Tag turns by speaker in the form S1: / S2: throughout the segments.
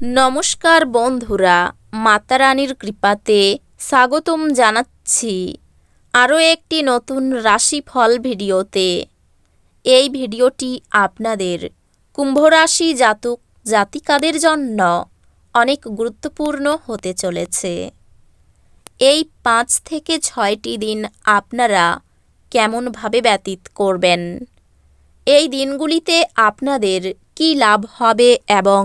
S1: নমস্কার বন্ধুরা, মাতারানীর কৃপাতে স্বাগতম জানাচ্ছি আরও একটি নতুন রাশিফল ভিডিওতে। এই ভিডিওটি আপনাদের কুম্ভরাশি জাতক জাতিকাদের জন্য অনেক গুরুত্বপূর্ণ হতে চলেছে। এই পাঁচ থেকে ছয়টি দিন আপনারা কেমনভাবে ব্যতীত করবেন? এই দিনগুলিতে আপনাদের কী লাভ হবে এবং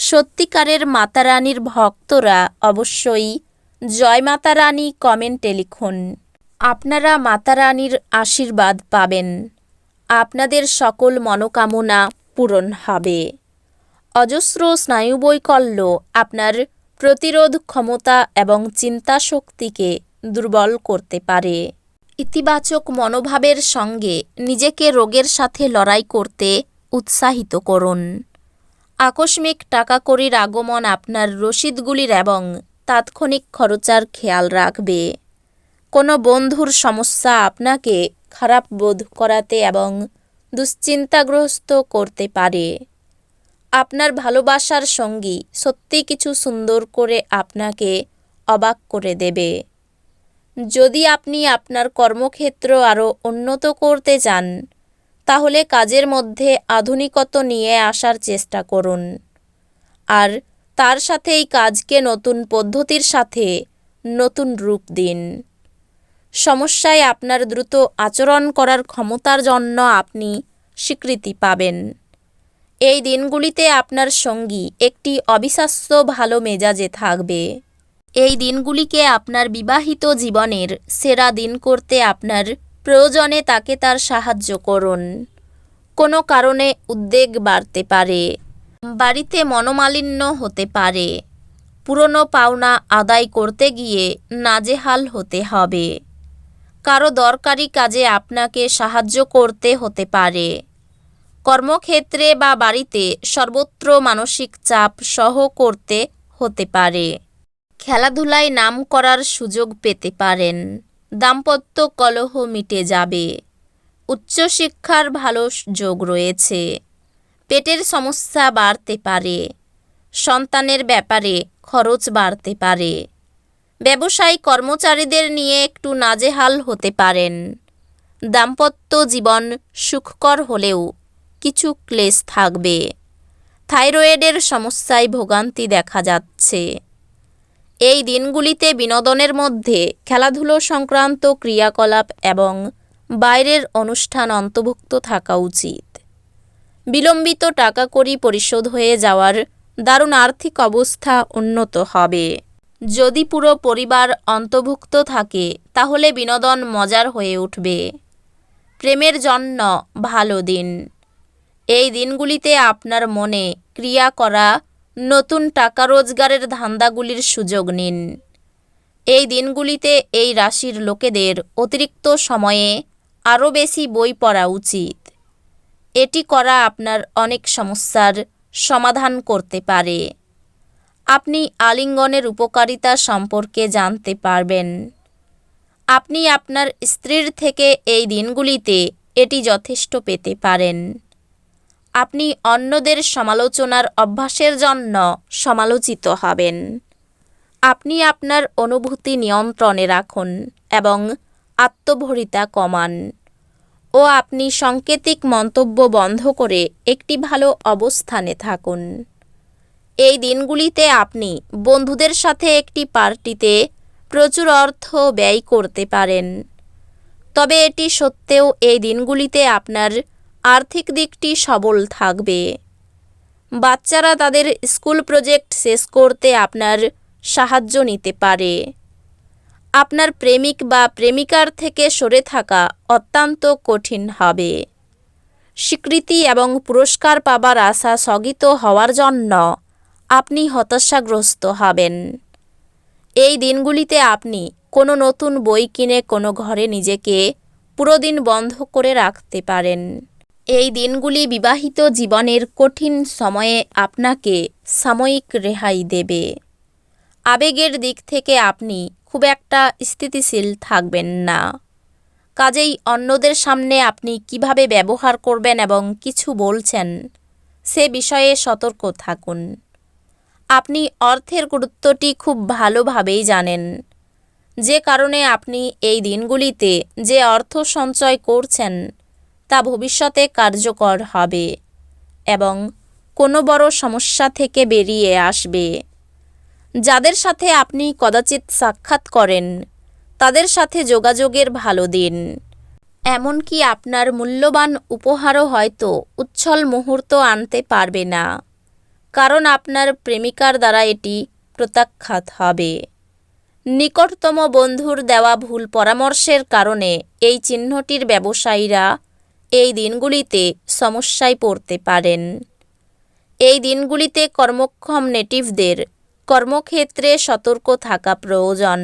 S1: সত্যিকারের মাতারানীর ভক্তরা অবশ্যই জয় মাতারানী কমেন্টে লিখুন। আপনারা মাতারানীর আশীর্বাদ পাবেন। আপনাদের সকল মনোকামনা পূরণ হবে। অজস্র স্নায়ুবৈকল্য আপনার প্রতিরোধ ক্ষমতা এবং চিন্তা শক্তিকে দুর্বল করতে পারে। ইতিবাচক মনোভাবের সঙ্গে নিজেকে রোগের সাথে লড়াই করতে উৎসাহিত করুন। আকস্মিক টাকা কড়ির আগমন আপনার রসিদগুলির এবং তাৎক্ষণিক খরচার খেয়াল রাখবে। কোনো বন্ধুর সমস্যা আপনাকে খারাপ বোধ করাতে এবং দুশ্চিন্তাগ্রস্ত করতে পারে। আপনার ভালোবাসার সঙ্গী সত্যি কিছু সুন্দর করে আপনাকে অবাক করে দেবে। যদি আপনি আপনার কর্মক্ষেত্র আরও উন্নত করতে চান তাহলে কাজের মধ্যে আধুনিকত্ব নিয়ে আসার চেষ্টা করুন। আর তার সাথে এই কাজকে নতুন পদ্ধতির সাথে নতুন রূপ দিন। সমস্যায় আপনার দ্রুত আচরণ করার ক্ষমতার জন্য আপনি স্বীকৃতি পাবেন। এই দিনগুলিতে আপনার সঙ্গী একটি অবিশ্বাস্য ভালো মেজাজে থাকবে। এই দিনগুলিকে আপনার বিবাহিত জীবনের সেরা দিন করতে আপনার প্রয়োজনে তাকে তার সাহায্য করুন। কোনো কারণে উদ্বেগ বাড়তে পারে। বাড়িতে মনোমালিন্য হতে পারে। পুরনো পাওনা আদায় করতে গিয়ে নাজেহাল হতে হবে। কারও দরকারি কাজে আপনাকে সাহায্য করতে হতে পারে। কর্মক্ষেত্রে বা বাড়িতে সর্বত্র মানসিক চাপ সহ করতে হতে পারে। খেলাধুলায় নাম করার সুযোগ পেতে পারেন। দাম্পত্য কলহ মিটে যাবে। উচ্চশিক্ষার ভালো যোগ রয়েছে। পেটের সমস্যা বাড়তে পারে। সন্তানের ব্যাপারে খরচ বাড়তে পারে। ব্যবসায়ী কর্মচারীদের নিয়ে একটু নাজেহাল হতে পারেন। দাম্পত্য জীবন সুখকর হলেও কিছু ক্লেশ থাকবে। থাইরয়েডের সমস্যায় ভোগান্তি দেখা যাচ্ছে। এই দিনগুলিতে বিনোদনের মধ্যে খেলাধুলো সংক্রান্ত ক্রিয়াকলাপ এবং বাইরের অনুষ্ঠান অন্তর্ভুক্ত থাকা উচিত। বিলম্বিত টাকা কড়ি পরিশোধ হয়ে যাওয়ার দারুণ আর্থিক অবস্থা উন্নত হবে। যদি পুরো পরিবার অন্তর্ভুক্ত থাকে, তাহলে বিনোদন মজার হয়ে উঠবে। প্রেমের জন্য ভালো দিন। এই দিনগুলিতে আপনার মনে ক্রিয়া করা নতুন টাকা রোজগারের ধান্দাগুলির সুযোগ নিন। এই দিনগুলিতে এই রাশির লোকেদের অতিরিক্ত সময়ে আরও বেশি বই পড়া উচিত। এটি করা আপনার অনেক সমস্যার সমাধান করতে পারে। আপনি আলিঙ্গনের উপকারিতা সম্পর্কে জানতে পারবেন। আপনি আপনার স্ত্রীর থেকে এই দিনগুলিতে এটি যথেষ্ট পেতে পারেন। আপনি অন্যদের সমালোচনার অভ্যাসের জন্য সমালোচিত হবেন। আপনি আপনার অনুভূতি নিয়ন্ত্রণে রাখুন এবং আত্মভরিতা কমান ও আপনি সাংকেতিক মন্তব্য বন্ধ করে একটি ভালো অবস্থানে থাকুন। এই দিনগুলিতে আপনি বন্ধুদের সাথে একটি পার্টিতে প্রচুর অর্থ ব্যয় করতে পারেন। তবে এটি সত্ত্বেও এই দিনগুলিতে আপনার আর্থিক দিকটি সবল থাকবে। বাচ্চারা তাদের স্কুল প্রজেক্ট শেষ করতে আপনার সাহায্য নিতে পারে। আপনার প্রেমিক বা প্রেমিকার থেকে সরে থাকা অত্যন্ত কঠিন হবে। স্বীকৃতি এবং পুরস্কার পাবার আশা স্থগিত হওয়ার জন্য আপনি হতাশাগ্রস্ত হবেন। এই দিনগুলিতে আপনি কোনো নতুন বই কিনে কোনো ঘরে নিজেকে পুরো দিন বন্ধ করে রাখতে পারেন। এই দিনগুলি বিবাহিত জীবনের কঠিন সময়ে আপনাকে সাময়িক রেহাই দেবে। আবেগের দিক থেকে আপনি খুব একটা স্থিতিশীল থাকবেন না। কাজেই অন্যদের সামনে আপনি কীভাবে ব্যবহার করবেন এবং কিছু বলছেন, সে বিষয়ে সতর্ক থাকুন। আপনি অর্থের গুরুত্বটি খুব ভালোভাবেই জানেন। যে কারণে আপনি এই দিনগুলিতে যে অর্থ সঞ্চয় করছেন তা ভবিষ্যতে কার্যকর হবে এবং কোনো বড় সমস্যা থেকে বেরিয়ে আসবে। যাদের সাথে আপনি কদাচিৎ সাক্ষাৎ করেন, তাদের সাথে যোগাযোগের ভালো দিন। এমনকি আপনার মূল্যবান উপহারও হয়তো উচ্ছল মুহূর্ত আনতে পারবে না, কারণ আপনার প্রেমিকার দ্বারা এটি প্রত্যাখ্যাত হবে। নিকটতম বন্ধুর দেওয়া ভুল পরামর্শের কারণে এই চিহ্নটির ব্যবসায়ীরা এই দিনগুলিতে সমস্যায় পড়তে পারেন। এই দিনগুলিতে কর্মক্ষম নেটিভদের কর্মক্ষেত্রে সতর্ক থাকা প্রয়োজন।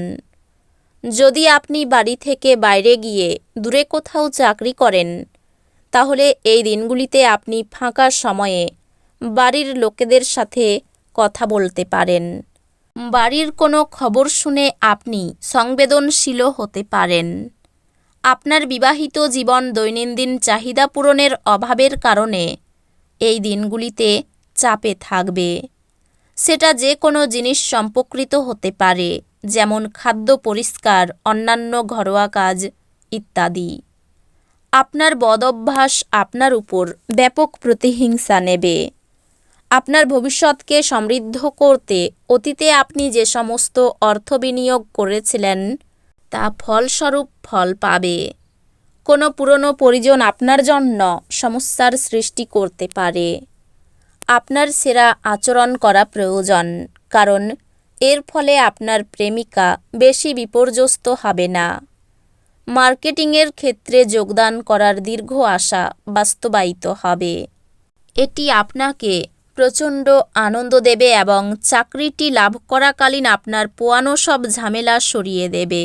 S1: যদি আপনি বাড়ি থেকে বাইরে গিয়ে দূরে কোথাও চাকরি করেন, তাহলে এই দিনগুলিতে আপনি ফাঁকা সময়ে বাড়ির লোকেদের সাথে কথা বলতে পারেন। বাড়ির কোনো খবর শুনে আপনি সংবেদনশীলও হতে পারেন। আপনার বিবাহিত জীবন দৈনন্দিন চাহিদা পূরণের অভাবের কারণে এই দিনগুলিতে চাপে থাকবে। সেটা যে কোনো জিনিস সম্পর্কিত হতে পারে, যেমন খাদ্য পরিষ্কার, অন্যান্য ঘরোয়া কাজ ইত্যাদি। আপনার বদঅভ্যাস আপনার উপর ব্যাপক প্রতিহিংসা নেবে। আপনার ভবিষ্যৎকে সমৃদ্ধ করতে অতীতে আপনি যে সমস্ত অর্থ বিনিয়োগ করেছিলেন তা ফলস্বরূপ ফল পাবে। কোনো পুরনো পরিজন আপনার জন্য সমস্যার সৃষ্টি করতে পারে। আপনার সেরা আচরণ করা প্রয়োজন, কারণ এর ফলে আপনার প্রেমিকা বেশি বিপর্যস্ত হবে না। মার্কেটিংয়ের ক্ষেত্রে যোগদান করার দীর্ঘ আশা বাস্তবায়িত হবে। এটি আপনাকে প্রচণ্ড আনন্দ দেবে এবং চাকরিটি লাভ করাকালীন আপনার পোয়ানো সব ঝামেলা সরিয়ে দেবে।